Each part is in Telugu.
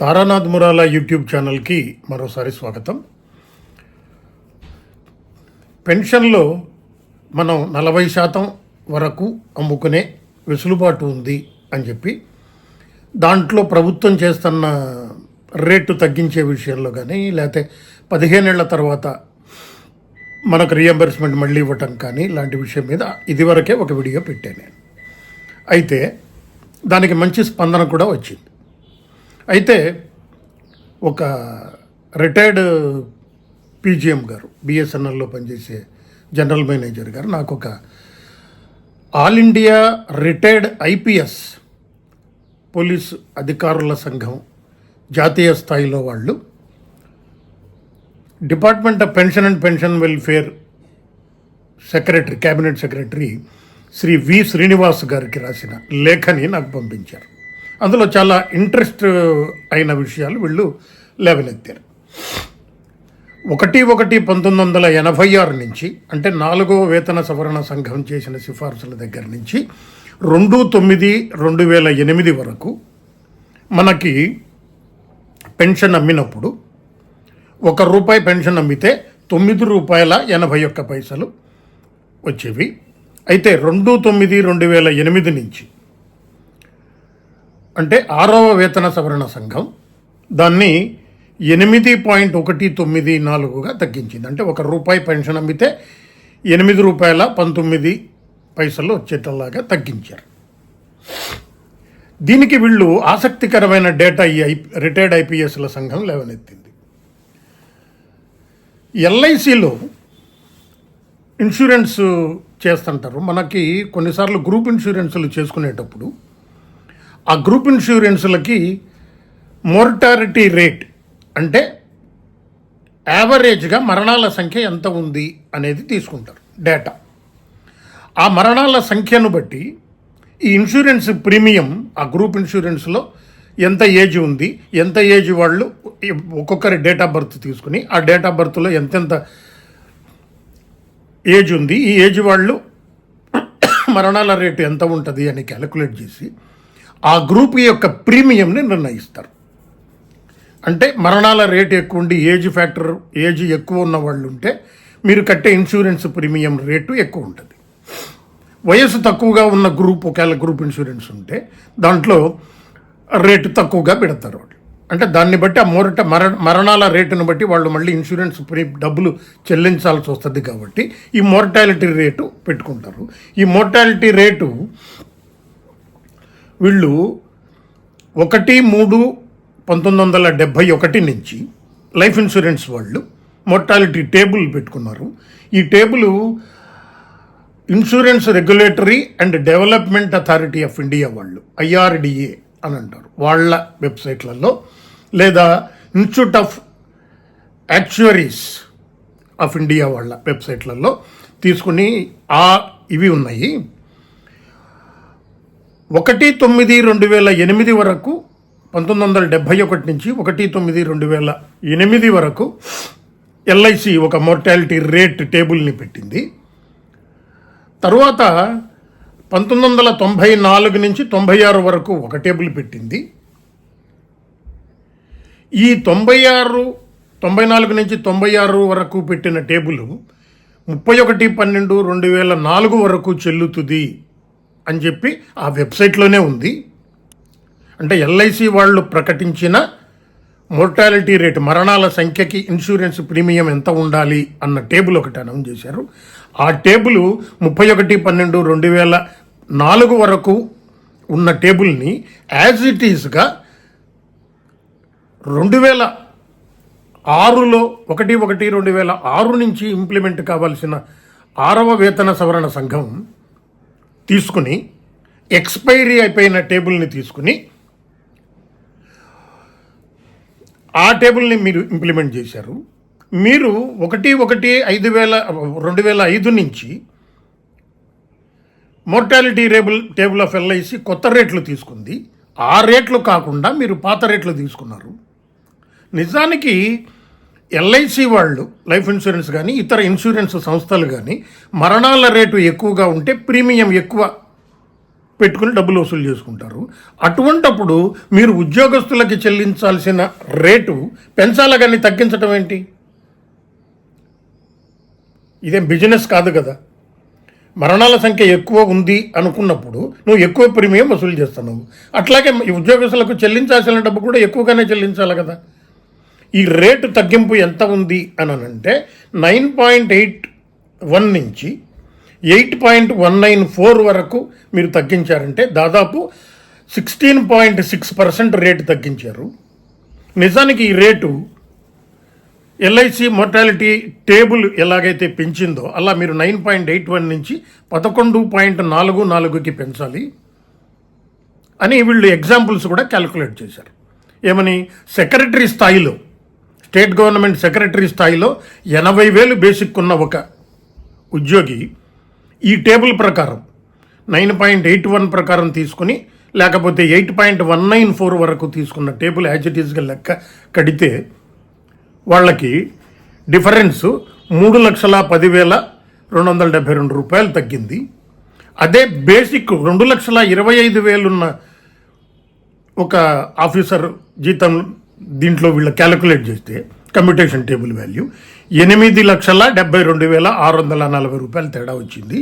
తారానాథ్ మురాలా యూట్యూబ్ ఛానల్కి మరోసారి స్వాగతం. పెన్షన్లో మనం నలభై శాతం వరకు అమ్ముకునే వెసులుబాటు ఉంది అని చెప్పి దాంట్లో ప్రభుత్వం చేస్తున్న రేటు తగ్గించే విషయంలో కానీ లేకపోతే పదిహేనేళ్ళ తర్వాత మనకు రియంబర్స్మెంట్ మళ్ళీ ఇవ్వటం కానీ ఇలాంటి విషయం మీద ఇదివరకే ఒక వీడియో పెట్టాను నేను. అయితే దానికి మంచి స్పందన కూడా వచ్చింది. అయితే ఒక రిటైర్డ్ పీజీఎం గారు బిఎస్ఎన్ఎల్లో పనిచేసే జనరల్ మేనేజర్ గారు నాకు ఒక All India retired IPS police అధికారుల సంఘం జాతీయ స్థాయిలో వాళ్ళు Department of Pension and Pension Welfare secretary cabinet secretary Shri V Srinivas గారికి రాసిన లేఖని నాకు పంపించారు. అందులో చాలా ఇంట్రెస్ట్ అయిన విషయాలు వీళ్ళు లేవనెత్తారు. ఒకటి ఒకటి పంతొమ్మిది వందల ఎనభై ఆరు నుంచి అంటే నాలుగో వేతన సవరణ సంఘం చేసిన సిఫార్సుల దగ్గర నుంచి రెండు తొమ్మిది రెండు వేల ఎనిమిది వరకు మనకి పెన్షన్ అమ్మినప్పుడు ఒక రూపాయి పెన్షన్ అమ్మితే తొమ్మిది రూపాయల ఎనభై ఒక్క పైసలు వచ్చేవి. అయితే రెండు తొమ్మిది రెండు వేల ఎనిమిది నుంచి అంటే ఆరవ వేతన సవరణ సంఘం దాన్ని ఎనిమిది పాయింట్ ఒకటి తొమ్మిది నాలుగుగా తగ్గించింది. అంటే ఒక రూపాయి పెన్షన్ అమ్మితే ఎనిమిది రూపాయల పంతొమ్మిది పైసలు వచ్చేటలాగా తగ్గించారు. దీనికి వీళ్ళు ఆసక్తికరమైన డేటా ఈ ఐ రిటైర్డ్ ఐపీఎస్ల సంఘం లేవనెత్తింది. ఎల్ఐసిలో ఇన్సూరెన్స్ చేస్తుంటారు. మనకి కొన్నిసార్లు గ్రూప్ ఇన్సూరెన్స్లు చేసుకునేటప్పుడు ఆ గ్రూప్ ఇన్సూరెన్స్లకి మోర్టారిటీ రేట్ అంటే యావరేజ్గా మరణాల సంఖ్య ఎంత ఉంది అనేది తీసుకుంటారు డేటా. ఆ మరణాల సంఖ్యను బట్టి ఈ ఇన్సూరెన్స్ ప్రీమియం ఆ గ్రూప్ ఇన్సూరెన్స్లో ఎంత ఏజ్ ఉంది ఎంత ఏజ్ వాళ్ళు ఒక్కొక్కరి డేట్ ఆఫ్ బర్త్ తీసుకుని ఆ డేట్ ఆఫ్ బర్త్లో ఎంతెంత ఏజ్ ఉంది ఈ ఏజ్ వాళ్ళు మరణాల రేటు ఎంత ఉంటుంది అని క్యాలిక్యులేట్ చేసి ఆ గ్రూప్ యొక్క ప్రీమియంని నిర్ణయిస్తారు. అంటే మరణాల రేటు ఎక్కువ ఉండి ఏజ్ ఫ్యాక్టర్ ఏజ్ ఎక్కువ ఉన్న వాళ్ళు ఉంటే మీరు కట్టే ఇన్సూరెన్స్ ప్రీమియం రేటు ఎక్కువ ఉంటుంది. వయసు తక్కువగా ఉన్న గ్రూప్ ఒకవేళ గ్రూప్ ఇన్సూరెన్స్ ఉంటే దాంట్లో రేటు తక్కువగా పెడతారు వాళ్ళు. అంటే దాన్ని బట్టి ఆ మొరట మర మరణాల రేటును బట్టి వాళ్ళు మళ్ళీ ఇన్సూరెన్స్ ప్రీ డబ్బులు చెల్లించాల్సి వస్తుంది కాబట్టి ఈ మోర్టాలిటీ రేటు పెట్టుకుంటారు. ఈ మోర్టాలిటీ రేటు వీళ్ళు ఒకటి మూడు పంతొమ్మిది వందల డెబ్భై ఒకటి నుంచి లైఫ్ ఇన్సూరెన్స్ వాళ్ళు మొర్టాలిటీ టేబుల్ పెట్టుకున్నారు. ఈ table Insurance Regulatory and Development Authority of India వాళ్ళు ఐఆర్డిఏ అని అంటారు. వాళ్ళ వెబ్సైట్లలో లేదా Institute of Actuaries of India వాళ్ళ వెబ్సైట్లలో తీసుకుని ఆ ఇవి ఉన్నాయి. ఒకటి తొమ్మిది రెండు వేల ఎనిమిది వరకు పంతొమ్మిది వందల డెబ్భై ఒకటి నుంచి ఒకటి తొమ్మిది రెండు వేల ఎనిమిది వరకు ఎల్ఐసి ఒక మోర్టాలిటీ రేట్ టేబుల్ని పెట్టింది. తరువాత పంతొమ్మిది వందల తొంభై నాలుగు నుంచి తొంభై ఆరు వరకు ఒక టేబుల్ పెట్టింది. ఈ తొంభై ఆరు తొంభై నాలుగు నుంచి తొంభై ఆరు వరకు పెట్టిన టేబుల్ ముప్పై ఒకటి పన్నెండు రెండు వేల నాలుగు వరకు చెల్లుతుంది. అని చెప్పి ఆ వెబ్సైట్లోనే ఉంది. అంటే ఎల్ఐసి వాళ్ళు ప్రకటించిన మోర్టాలిటీ రేటు మరణాల సంఖ్యకి ఇన్సూరెన్స్ ప్రీమియం ఎంత ఉండాలి అన్న టేబుల్ ఒకటి అనౌన్స్ చేశారు. ఆ టేబుల్ ముప్పై ఒకటి పన్నెండు రెండు వేల నాలుగు వరకు ఉన్న టేబుల్ని యాజ్ ఇట్ ఈస్గా రెండు వేల ఆరులో ఒకటి ఒకటి రెండు వేల ఆరు నుంచి ఇంప్లిమెంట్ కావాల్సిన ఆరవ వేతన సవరణ సంఘం తీసుకుని ఎక్స్పైరీ అయిపోయిన టేబుల్ని తీసుకుని ఆ టేబుల్ని మీరు ఇంప్లిమెంట్ చేశారు. మీరు ఒకటి ఒకటి ఐదు వేల రెండు వేల ఐదు నుంచి మోర్టాలిటీ రేబుల్ టేబుల్ ఆఫ్ ఎల్ఐసి కొత్త రేట్లు తీసుకుంది. ఆ రేట్లు కాకుండా మీరు పాత రేట్లు తీసుకున్నారు. నిజానికి ఎల్ఐసి వాళ్ళు లైఫ్ ఇన్సూరెన్స్ కానీ ఇతర ఇన్సూరెన్స్ సంస్థలు కానీ మరణాల రేటు ఎక్కువగా ఉంటే ప్రీమియం ఎక్కువ పెట్టుకుని డబ్బులు వసూలు చేసుకుంటారు. అటువంటప్పుడు మీరు ఉద్యోగస్తులకి చెల్లించాల్సిన రేటు పెంచాలా కానీ తగ్గించడం ఏంటి? ఇదేం బిజినెస్ కాదు కదా. మరణాల సంఖ్య ఎక్కువ ఉంది అనుకున్నప్పుడు నువ్వు ఎక్కువ ప్రీమియం వసూలు చేస్తున్నావు. అట్లాగే ఉద్యోగస్తులకు చెల్లించాల్సిన డబ్బు కూడా ఎక్కువగానే చెల్లించాలి కదా. ఈ రేటు తగ్గింపు ఎంత ఉంది అని అంటే నైన్ పాయింట్ ఎయిట్ వన్ నుంచి eight point one nine four వరకు మీరు తగ్గించారంటే దాదాపు sixteen point six percent rate తగ్గించారు. నిజానికి ఈ రేటు ఎల్ఐసి మోర్టాలిటీ టేబుల్ ఎలాగైతే పెంచిందో అలా మీరు నైన్ పాయింట్ ఎయిట్ వన్ నుంచి పదకొండు పాయింట్ నాలుగు నాలుగుకి పెంచాలి అని వీళ్ళు ఎగ్జాంపుల్స్ కూడా క్యాలిక్యులేట్ చేశారు. ఏమని? సెక్రటరీ స్థాయిలో స్టేట్ గవర్నమెంట్ సెక్రటరీ స్థాయిలో ఎనభై వేలు బేసిక్ ఉన్న ఒక ఉద్యోగి ఈ టేబుల్ ప్రకారం నైన్ పాయింట్ ఎయిట్ వన్ ప్రకారం తీసుకుని లేకపోతే eight point one nine four వరకు తీసుకున్న టేబుల్ యాజ్ ఇట్ లెక్క కడితే వాళ్ళకి డిఫరెన్స్ మూడు లక్షల పదివేల రెండు వందల డెబ్బై రెండు రూపాయలు తగ్గింది. అదే బేసిక్ రెండు లక్షల ఇరవై ఐదు వేలున్న ఒక ఆఫీసర్ జీతం దీంట్లో వీళ్ళు క్యాలిక్యులేట్ చేస్తే కమ్యూటేషన్ టేబుల్ వాల్యూ ఎనిమిది లక్షల డెబ్బై రెండు వేల ఆరు వందల నలభై రూపాయలు తేడా వచ్చింది.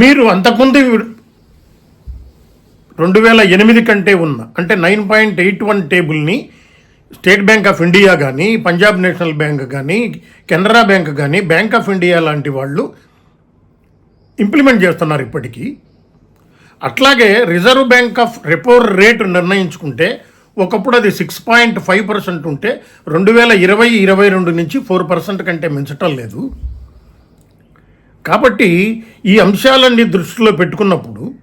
మీరు అంతకుముందు రెండు వేల ఎనిమిది కంటే ఉన్న అంటే నైన్ పాయింట్ ఎయిట్ వన్ టేబుల్ని స్టేట్ బ్యాంక్ ఆఫ్ ఇండియా కానీ పంజాబ్ నేషనల్ బ్యాంక్ కానీ కెనరా బ్యాంక్ కానీ బ్యాంక్ ఆఫ్ ఇండియా లాంటి వాళ్ళు ఇంప్లిమెంట్ చేస్తున్నారు ఇప్పటికీ. అట్లాగే Reserve Bank of repo rate నిర్ణయించుకుంటే ఒకప్పుడు అది సిక్స్ పాయింట్ ఫైవ్ పర్సెంట్ ఉంటే రెండు వేల ఇరవై ఇరవై రెండు నుంచి ఫోర్ పర్సెంట్ కంటే మించటం లేదు. కాబట్టి ఈ అంశాలన్నీ దృష్టిలో పెట్టుకున్నప్పుడు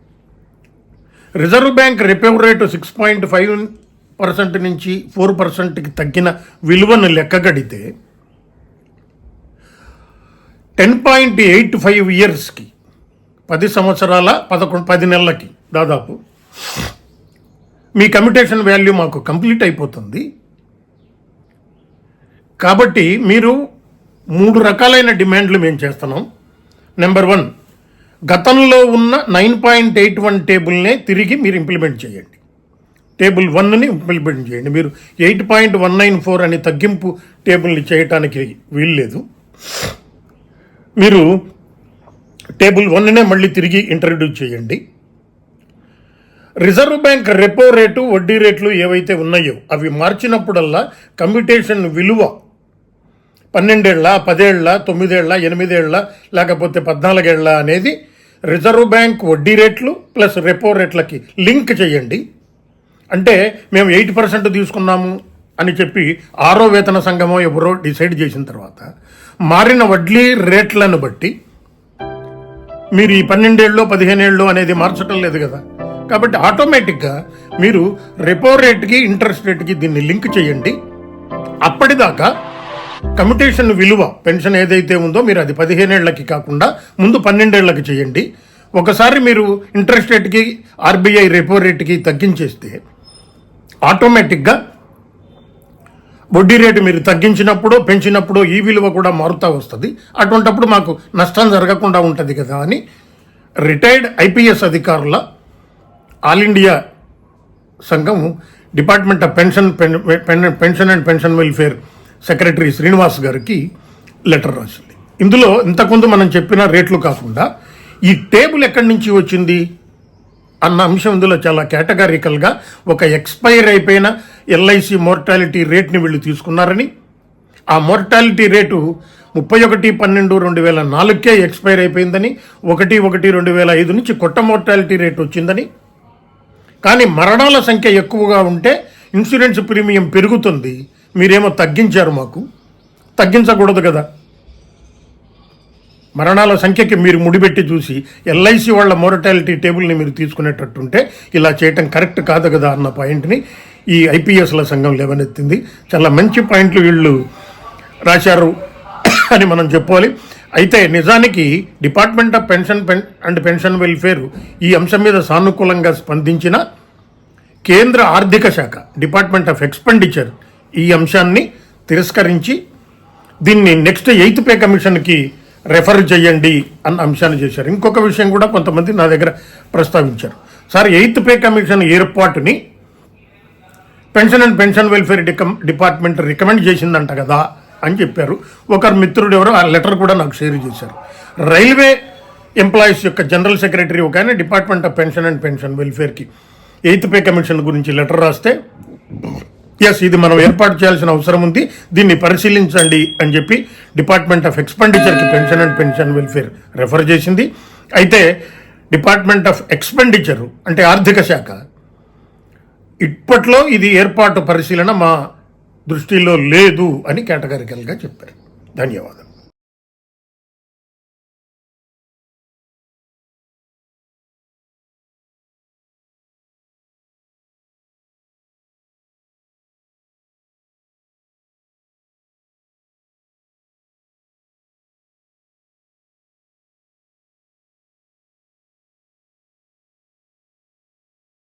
Reserve Bank repo rate six point five percent నుంచి ఫోర్ పర్సెంట్కి తగ్గిన విలువను లెక్కగడితే టెన్ పాయింట్ ఎయిట్ ఫైవ్ ఇయర్స్కి పది సంవత్సరాల పదకొండు పది నెలలకి దాదాపు. మీ కమ్యూటేషన్ వాల్యూ మాకు కంప్లీట్ అయిపోతుంది. కాబట్టి మీరు మూడు రకాలైన డిమాండ్లు మేము చేస్తున్నాం. నెంబర్ వన్ గతంలో ఉన్న నైన్ పాయింట్ ఎయిట్ వన్ టేబుల్నే తిరిగి మీరు ఇంప్లిమెంట్ చేయండి. టేబుల్ వన్ని ఇంప్లిమెంట్ చేయండి. మీరు eight point one nine four అని తగ్గింపు టేబుల్ని చేయటానికి వీల్లేదు. మీరు టేబుల్ వన్నే మళ్ళీ తిరిగి ఇంట్రడ్యూస్ చేయండి. రిజర్వ్ బ్యాంక్ రెపో రేటు వడ్డీ రేట్లు ఏవైతే ఉన్నాయో అవి మార్చినప్పుడల్లా కమ్యూటేషన్ విలువ పన్నెండేళ్ళ పదేళ్ళ తొమ్మిదేళ్ళ ఎనిమిదేళ్ళ లేకపోతే పద్నాలుగేళ్ళ అనేది రిజర్వ్ బ్యాంక్ వడ్డీ రేట్లు ప్లస్ రెపో రేట్లకి లింక్ చేయండి. అంటే మేము ఎయిట్ పర్సెంట్ తీసుకున్నాము అని చెప్పి ఆరో వేతన సంఘమో ఎవరో డిసైడ్ చేసిన తర్వాత మారిన వడ్డీ రేట్లను బట్టి మీరు ఈ పన్నెండేళ్ళు పదిహేనేళ్ళు అనేది మార్చటం లేదు కదా. కాబట్టి ఆటోమేటిక్గా మీరు రెపో రేట్కి ఇంట్రెస్ట్ రేట్కి దీన్ని లింక్ చేయండి. అప్పటిదాకా కమ్యూటేషన్ విలువ పెన్షన్ ఏదైతే ఉందో మీరు అది పదిహేనేళ్ళకి కాకుండా ముందు పన్నెండేళ్ళకి చేయండి. ఒకసారి మీరు ఇంట్రెస్ట్ రేట్కి ఆర్బీఐ రెపో రేట్కి తగ్గించేస్తే ఆటోమేటిక్గా వడ్డీ రేటు మీరు తగ్గించినప్పుడు పెంచినప్పుడు ఈ విలువ కూడా మారుతూ వస్తుంది. అటువంటప్పుడు మాకు నష్టం జరగకుండా ఉంటుంది కదా అని రిటైర్డ్ ఐపీఎస్ అధికారుల ఆల్ ఇండియా సంఘం Department of Pension pen- pen- Pension and Pension Welfare secretary Srinivas గారికి లెటర్ రాసింది. ఇందులో ఇంతకుముందు మనం చెప్పిన రేట్లు కాకుండా ఈ టేబుల్ ఎక్కడి నుంచి వచ్చింది? అన్న అంశం ఇందులో చాలా కేటగారికల్గా ఒక ఎక్స్పైర్ అయిపోయిన ఎల్ఐసి మోర్టాలిటీ రేట్ని వీళ్ళు తీసుకున్నారని. ఆ మోర్టాలిటీ రేటు ముప్పై ఒకటి పన్నెండు రెండు వేల నాలుగుకే ఎక్స్పైర్ అయిపోయిందని ఒకటి ఒకటి రెండు వేల ఐదు నుంచి కొత్త మోర్టాలిటీ రేట్ వచ్చిందని. కానీ మరణాల సంఖ్య ఎక్కువగా ఉంటే ఇన్సూరెన్స్ ప్రీమియం పెరుగుతుంది. మీరేమో తగ్గించారు మాకు. తగ్గించకూడదు కదా. మరణాల సంఖ్యకి మీరు ముడిపెట్టి చూసి ఎల్ఐసి వాళ్ళ మోరటాలిటీ టేబుల్ని మీరు తీసుకునేటట్టుంటే ఇలా చేయటం కరెక్ట్ కాదు కదా అన్న పాయింట్ని ఈ ఐపీఎస్ల సంఘం లేవనెత్తింది. చాలా మంచి పాయింట్లు వీళ్ళు రాశారు అని మనం చెప్పాలి. అయితే నిజానికి Department of Pension pen and Pension Welfare ఈ అంశం మీద సానుకూలంగా స్పందించిన కేంద్ర ఆర్థిక శాఖ డిపార్ట్మెంట్ ఆఫ్ ఎక్స్పెండిచర్ ఈ అంశాన్ని తిరస్కరించి దీన్ని నెక్స్ట్ ఎయిత్ పే కమిషన్కి రెఫర్ చేయండి అన్న అంశాన్ని చేశారు. ఇంకొక విషయం కూడా కొంతమంది నా దగ్గర ప్రస్తావించారు. సార్ ఎయిత్ పే కమిషన్ ఏర్పాటుని పెన్షన్ అండ్ పెన్షన్ వెల్ఫేర్ డికమ్ డిపార్ట్మెంట్ రికమెండ్ చేసిందంట కదా అని చెప్పారు. ఒకరు మిత్రుడు ఎవరో ఆ లెటర్ కూడా నాకు షేర్ చేశారు. రైల్వే ఎంప్లాయీస్ యొక్క జనరల్ సెక్రటరీ ఒక ఆయన Department of Pension and Pension వెల్ఫేర్కి eighth pay commission గురించి లెటర్ రాస్తే ఎస్ ఇది మనం ఏర్పాటు చేయాల్సిన అవసరం ఉంది. దీన్ని పరిశీలించండి అని చెప్పి department of ఎక్స్పెండిచర్కి Pension and Pension Welfare refer చేసింది. అయితే డిపార్ట్మెంట్ ఆఫ్ ఎక్స్పెండిచర్ అంటే ఆర్థిక శాఖ ఇప్పట్లో ఇది ఏర్పాటు పరిశీలన మా దృష్టిలో లేదు అని కేటగారికల్గా చెప్పారు. ధన్యవాదాలు